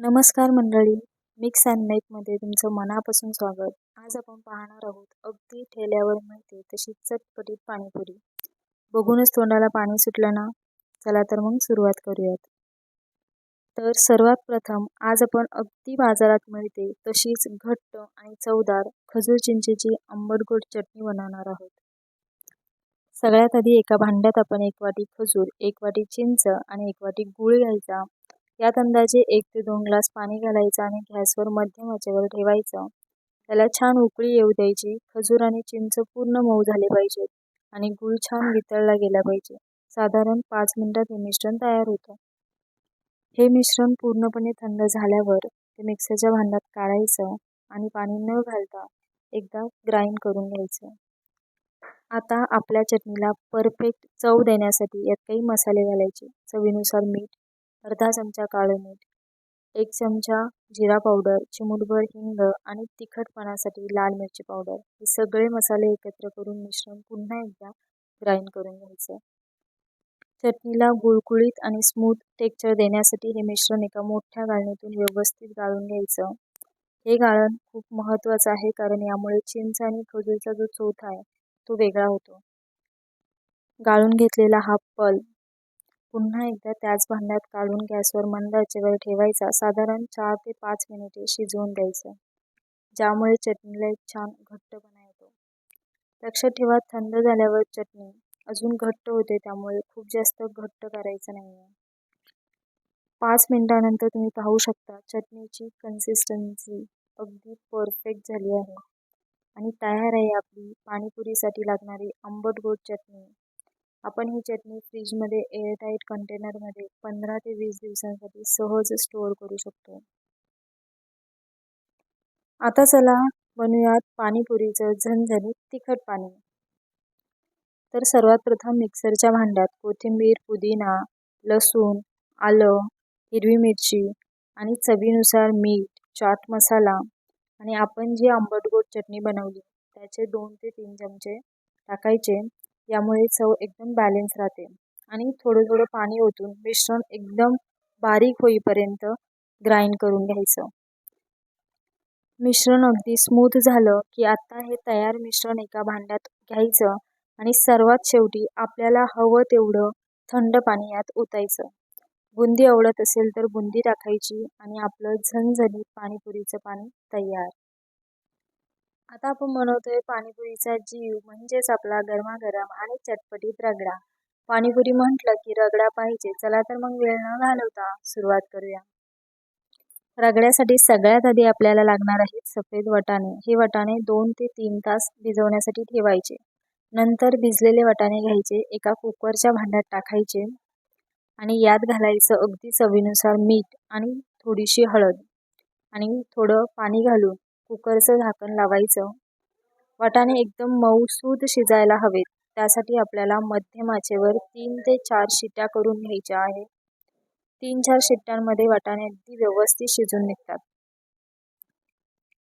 नमस्कार मंडळी mix and मेकमध्ये तुमचं मनापासून स्वागत. आज आपण पाहणार आहोत अगदी ठेल्यावर मिळते तशी चटपटीत पाणीपुरी. बघूनच तोंडाला पाणी सुटलं ना? चला तर मग सुरुवात करूयात. तर सर्वात प्रथम आज आपण अगदी बाजारात मिळते तशीच घट्ट आणि चवदार खजूर चिंचेची आंबट गोड चटणी बनवणार आहोत. सगळ्यात आधी एका भांड्यात आपण एक वाटी खजूर एक वाटी चिंच आणि एक वाटी गूळ घ्यायचा. यात अंदाजे एक ते दोन ग्लास पाणी घालायचं आणि गॅसवर मध्यम आचेवर ठेवायचं. त्याला छान उकळी येऊ द्यायची खजूर आणि चिंच पूर्ण मऊ झाले पाहिजेत आणि गूळ छान वितळला गेला पाहिजे. साधारण पाच मिनिटात हे मिश्रण तयार होतं. हे मिश्रण पूर्णपणे थंड झाल्यावर ते मिक्सरच्या भांड्यात काढायचं आणि पाणी न घालता एकदा ग्राइंड करून घ्यायचं. आता आपल्या चटणीला परफेक्ट चव देण्यासाठी यात काही मसाले घालायचे. चवीनुसार मीठ अर्धा चमचा काळं मीठ एक चमचा जिरा पावडर चिमूटभर हिंग आणि तिखटपणासाठी लाल मिरची पावडर हे सगळे मसाले एकत्र करून मिश्रण पुन्हा एकदा ग्राइंड करून घ्यायचं. चटणीला गुळकुळीत आणि स्मूथ टेक्चर देण्यासाठी हे मिश्रण एका मोठ्या गाळणीतून व्यवस्थित गाळून घ्यायचं. हे गाळण खूप महत्त्वाचं आहे कारण यामुळे चिंच आणि खजूरचा जो चोथा आहे तो वेगळा होतो. गाळून घेतलेला हा पल पुन्हा एकदा त्याच भांड्यात काढून गॅसवर मंद आचेवर ठेवायचा. साधारण चार ते पाच मिनिटे शिजवून द्यायचं ज्यामुळे चटणीला एक छान घट्टपणा येतो. लक्षात ठेवा थंड झाल्यावर चटणी अजून घट्ट होते त्यामुळे खूप जास्त घट्ट करायचं नाही आहे पाच मिनिटानंतर तुम्ही पाहू शकता चटणीची कन्सिस्टन्सी अगदी परफेक्ट झाली आहे. आणि तयार आहे आपली पाणीपुरीसाठी लागणारी आंबट गोड चटणी. आपण ही चटणी फ्रीजमध्ये एअरटाईट कंटेनरमध्ये पंधरा ते वीस दिवसांसाठी सहज स्टोअर करू शकतो. आता चला बनवूयात पाणीपुरीचं झणझणीत तिखट पाणी. तर सर्वात प्रथम मिक्सरच्या भांड्यात कोथिंबीर पुदिना लसूण आलं हिरवी मिरची आणि चवीनुसार मीठ चाट मसाला आणि आपण जी आंबट गोड चटणी बनवली त्याचे दोन ते तीन चमचे टाकायचे. यामुळे चव एकदम बॅलेन्स राहते. आणि थोडं थोडं पाणी ओतून मिश्रण एकदम बारीक होईपर्यंत ग्राइंड करून घ्यायचं. मिश्रण अगदी स्मूथ झालं की आत्ता हे तयार मिश्रण एका भांड्यात घ्यायचं आणि सर्वात शेवटी आपल्याला हवं तेवढं थंड पाणी यात ओतायचं. बुंदी आवडत असेल तर बुंदी टाकायची आणि आपलं झणझणीत पाणीपुरीचं पाणी तयार. आता आपण बनवतोय पाणीपुरीचा जीव म्हणजेच आपला गरमागरम आणि चटपटीत रगडा. पाणीपुरी म्हटलं की रगडा पाहिजे चला तर मग वेळ न घालवता सुरुवात करूया. रगड्यासाठी सगळ्यात आधी आपल्याला लागणार आहेत सफेद वटाणे. हे वटाणे दोन ते तीन तास भिजवण्यासाठी ठेवायचे. नंतर भिजलेले वटाणे घ्यायचे एका कुकरच्या भांड्यात टाकायचे आणि यात घालायचं अगदी चवीनुसार मीठ आणि थोडीशी हळद आणि थोडं पाणी घालून कुकरचं झाकण लावायचं. वाटाणे एकदम मऊसूद शिजायला हवेत. त्यासाठी आपल्याला मध्यम आचेवर तीन ते चार शिट्ट्या करून घ्यायच्या आहेत. तीन चार शिट्ट्यांमध्ये वाटाणे अगदी व्यवस्थित शिजून निघतात.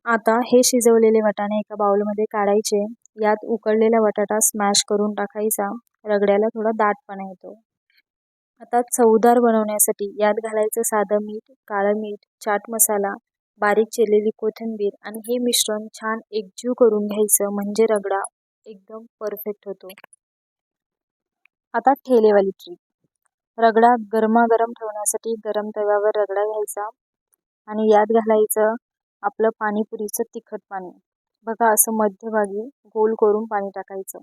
आता हे शिजवलेले वाटाणे एका बाउलमध्ये काढायचे. यात उकळलेला बटाटा स्मॅश करून टाकायचा. रगड्याला थोडा दाटपणा येतो. आता चवदार बनवण्यासाठी यात घालायचं साधं मीठ काळं मीठ चाट मसाला बारीक चिरलेली कोथिंबीर आणि हे मिश्रण छान एकजीव करून घ्यायचं. म्हणजे रगडा एकदम परफेक्ट होतो. आता ठेलेवाली ट्रीप रगडा गरमागरम ठेवण्यासाठी गरम तव्यावर रगडा घ्यायचा आणि यात घालायचं आपलं पाणीपुरीचं तिखट पाणी. बघा असं मध्यभागी गोल करून पाणी टाकायचं.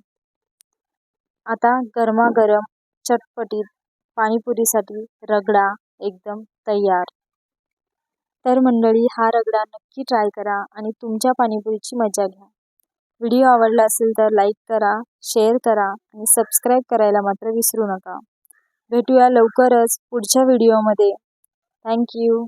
आता गरमागरम चटपटीत पाणीपुरीसाठी रगडा एकदम तयार. तर मंडळी हा रगडा नक्की ट्राय करा आणि तुमच्या पाणीपुरीची मजा घ्या. व्हिडिओ आवडला असेल तर लाईक करा शेअर करा आणि सबस्क्राईब करायला मात्र विसरू नका. भेटूया लवकरच पुढच्या व्हिडिओमध्ये थँक्यू